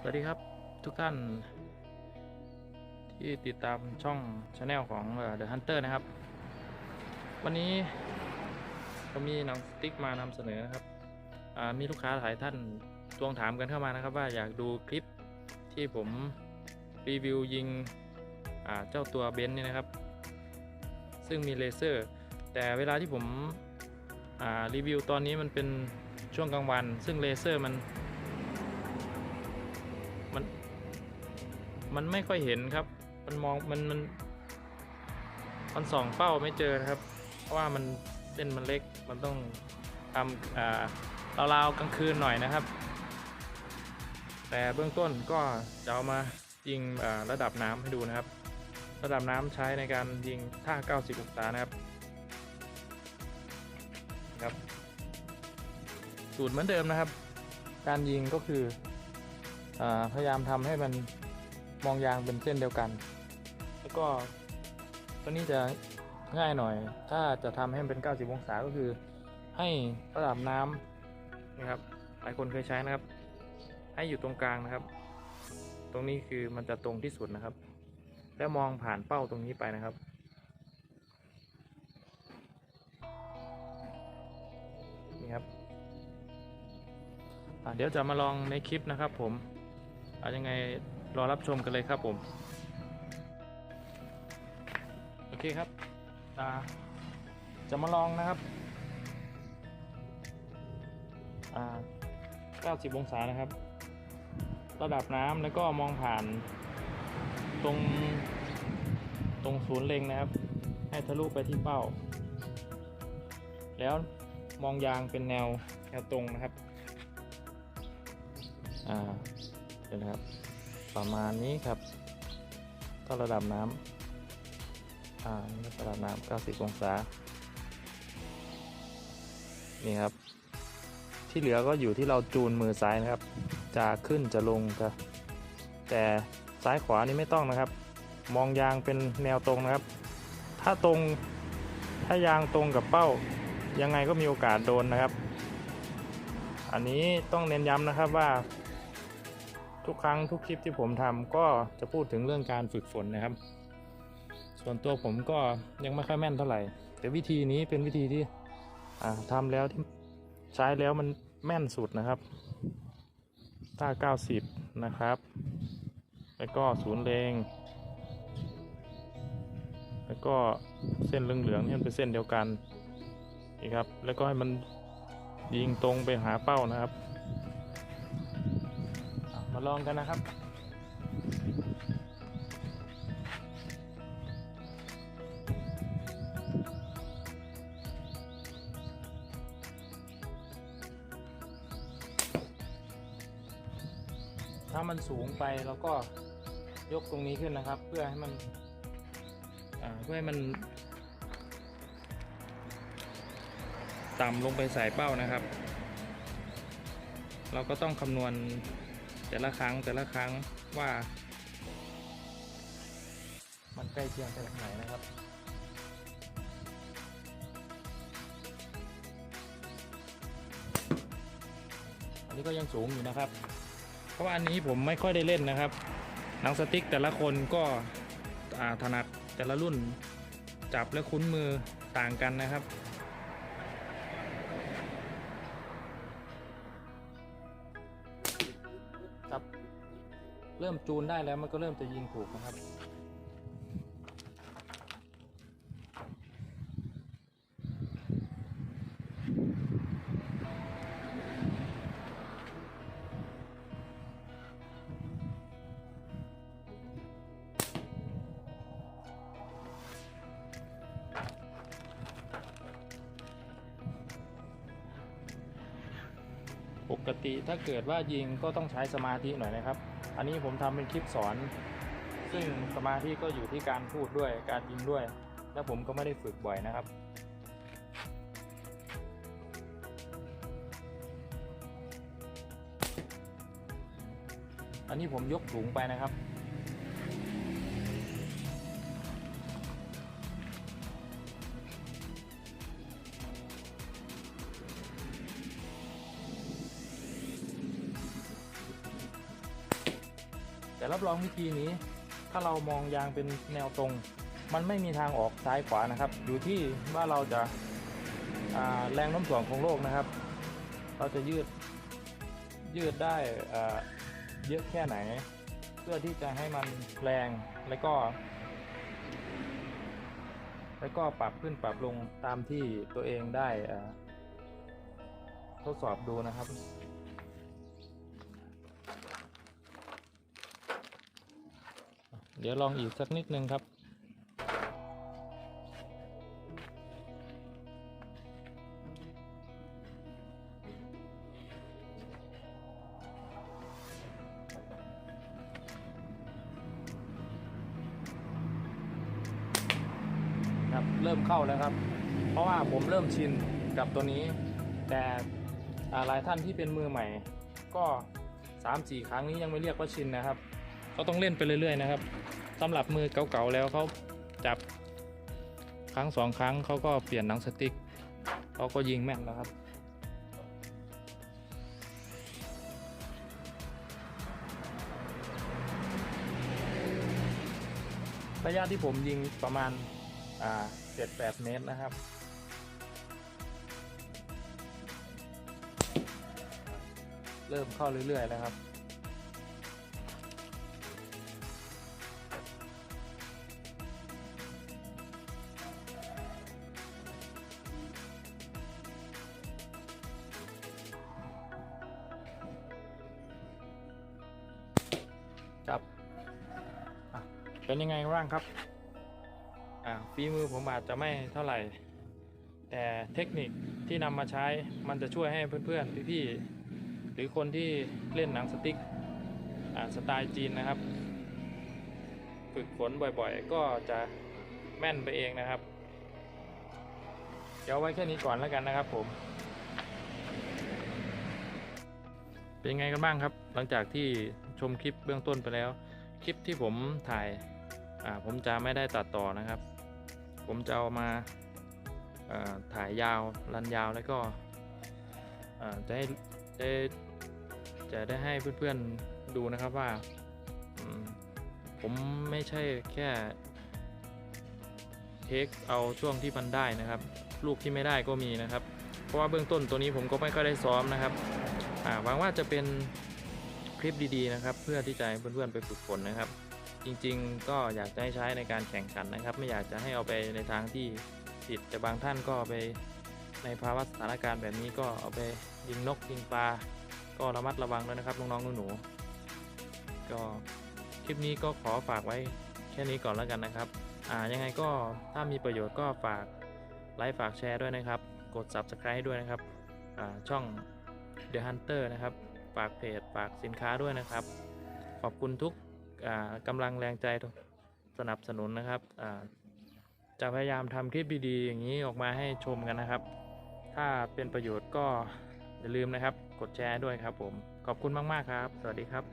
สวัสดีครับทุกท่าน ที่ติดตามช่องช anel ของ The Hunter นะครับ วันนี้ก็มีหนังสติ๊กมานำเสนอนะครับมีลูกค้าหลายท่านทวงถามกันเข้ามานะครับ ว่าอยากดูคลิปที่ผมรีวิวยิงเจ้าตัวเบนซ์นี่นะครับ ซึ่งมีเลเซอร์ แต่เวลาที่ผมรีวิวตอนนี้มันเป็นช่วงกลางวัน ซึ่งเลเซอร์มัน มันไม่ค่อยเห็นครับ มันมองมันมันมันส่องเป้าไม่เจอนะครับ เพราะว่ามันเส้นมันเล็ก มันต้องทำอ่าราวๆกลางคืนหน่อยนะครับ แต่เบื้องต้นก็จะเอามายิงอ่าระดับน้ำให้ดูนะครับ ระดับน้ำใช้ในการยิงท่า 90 องศานะครับครับ สูตรเหมือนเดิมนะครับ การยิงก็คืออ่าพยายามทำให้มัน มองยางเป็นเส้นเดียวกัน แล้วก็ตัวนี้จะง่ายหน่อย ถ้าจะทำให้มันเป็น 90 องศาก็คือ ให้ระดับน้ำนะครับ หลายคนเคยใช้นะครับ ให้อยู่ตรงกลางนะครับ ตรงนี้คือมันจะตรงที่สุดนะครับ แล้วมองผ่านเป้าตรงนี้ไปนะครับนี่ครับเดี๋ยวจะมาลองในคลิปนะครับผมเอายังไง รอรับชมกันเลยครับผม โอเคครับอ่าจะมาลองนะครับอ่า90 องศานะครับ ระดับน้ำแล้วก็มองผ่านตรงตรงศูนย์เล็งนะครับ ให้ทะลุไปที่เป้า แล้วมองยางเป็นแนวแนวตรงนะครับ อ่าเดี๋ยวนะครับ ประมาณนี้ครับ ก็ระดับน้ำอ่านี่ระดับน้ำ90 องศา นี่ครับ ที่เหลือก็อยู่ที่เราจูนมือซ้ายนะครับ จะขึ้นจะลงจะแต่ซ้ายขวานี่ไม่ต้องนะครับ มองยางเป็นแนวตรงนะครับ ถ้าตรงถ้ายางตรงกับเป้า ยังไงก็มีโอกาสโดนนะครับ อันนี้ต้องเน้นย้ำนะครับว่า ทุกครั้งทุกคลิปที่ผมทำก็จะพูดถึงเรื่องการฝึกฝนนะครับ ส่วนตัวผมก็ยังไม่ค่อยแม่นเท่าไหร่ แต่วิธีนี้เป็นวิธีที่อ่าทำแล้วที่ใช้แล้วมันแม่นสุดนะครับถ้า90 นะครับ แล้วก็ศูนย์เลง แล้วก็เส้นเหลืองๆนี่มันเป็นเส้นเดียวกันนี่ครับ แล้วก็ให้มันยิงตรงไปหาเป้านะครับ มาลองกันนะครับ ถ้ามันสูงไปเราก็ยกตรงนี้ขึ้นนะครับ เพื่อให้มันเพื่อให้มันต่ำลงไปใส่เป้านะครับ เราก็ต้องคำนวณ แต่ละครั้งแต่ละครั้งว่า มันใกล้เคียงไปทางไหนนะครับอันนี้ก็ยังสูงอยู่นะครับ เพราะว่าอันนี้ผมไม่ค่อยได้เล่นนะครับหนังสติ๊กแต่ละคนก็ถนัดแต่ละรุ่นจับและคุ้นมือต่างกันนะครับ เริ่มจูนได้แล้วมันก็เริ่มจะยิงถูกนะครับ ปกติถ้าเกิดว่ายิงก็ต้องใช้สมาธิหน่อยนะครับ อันนี้ผมทำเป็นคลิปสอน ซึ่งสมาธิก็อยู่ที่การพูดด้วยการยิงด้วย และผมก็ไม่ได้ฝึกบ่อยนะครับอันนี้ผมยกถุงไปนะครับ รับรองวิธีนี้ ถ้าเรามองยางเป็นแนวตรง มันไม่มีทางออกซ้ายขวานะครับ อยู่ที่ว่าเราจะาแรงโน้มถ่วงของโลกนะครับ เราจะยืดยืดได้เยอะแค่ไหน เพื่อที่จะให้มันแรงแล้วก็ แล้วก็ปรับขึ้นปรับลงตามที่ตัวเองได้ทดสอบดูนะครับ เดี๋ยวลองอีกสักนิดนึงครับ ครับ เริ่มเข้าแล้วครับ เพราะว่าผมเริ่มชินกับตัวนี้ แต่หลายท่านที่เป็นมือใหม่ ก็ 3 4 ครั้งนี้ยังไม่เรียกว่าชินนะครับ เขาต้องเล่นไปเรื่อยๆนะครับสำหรับมือเก่าๆแล้วเขาจับครั้งสองครั้งเขาก็เปลี่ยนหนังสติ๊กเขาก็ยิงแม่นแล้วครับระยะที่ผมยิงประมาณาเจ็ดแปดเมตรนะครับ เริ่มเข้าเรื่อยๆแล้วครับ เป็นยังไงบ้างครับ อ่าฝีมือผมอาจจะไม่เท่าไหร่ แต่เทคนิคที่นำมาใช้มันจะช่วยให้เพื่อนๆ พี่ๆ หรือคนที่เล่นหนังสติ๊กอ่าสไตล์จีนนะครับ ฝึกฝนบ่อยๆ ก็จะแม่นไปเองนะครับ เดี๋ยวไว้แค่นี้ก่อนแล้วกันนะครับผม เป็นไงกันบ้างครับ หลังจากที่ชมคลิปเบื้องต้นไปแล้ว คลิปที่ผมถ่าย อ่าผมจะไม่ได้ตัดต่อนะครับ ผมจะเอามาถ่ายยาวรันยาวแล้วก็จะให้ได้จะได้ให้เพื่อนๆดูนะครับว่าผมไม่ใช่แค่เทคเอาช่วงที่มันได้นะครับ ลูกที่ไม่ได้ก็มีนะครับ เพราะว่าเบื้องต้นตัวนี้ผมก็ไม่ค่อยได้ซ้อมนะครับหวังว่าจะเป็นคลิปดีๆนะครับ เพื่อที่จะให้เพื่อนๆไปฝึกฝนนะครับ จริงๆ ก็อยากจะให้ใช้ในการแข่งขันนะครับ ไม่อยากจะให้เอาไปในทางที่ผิดแต่บางท่านก็เอาไปในภาวะสถานการณ์แบบนี้ก็เอาไปยิงนกยิงปลาก็ระมัดระวังด้วยนะครับน้องๆหนูๆก็คลิปนี้ก็ขอฝากไว้แค่นี้ก่อนแล้วกันนะครับ อ่ายังไงก็ถ้ามีประโยชน์ก็ฝากไลค์ฝากแชร์ด้วยนะครับ กด subscribe ให้ด้วยนะครับอ่าช่อง The Hunter นะครับ ฝากเพจฝากสินค้าด้วยนะครับ ขอบคุณทุก กำลังแรงใจสนับสนุนนะครับจะพยายามทำคลิปดีๆอย่างนี้ออกมาให้ชมกันนะครับ ถ้าเป็นประโยชน์ก็อย่าลืมนะครับ กดแชร์ด้วยครับผม ขอบคุณมากๆครับ สวัสดีครับ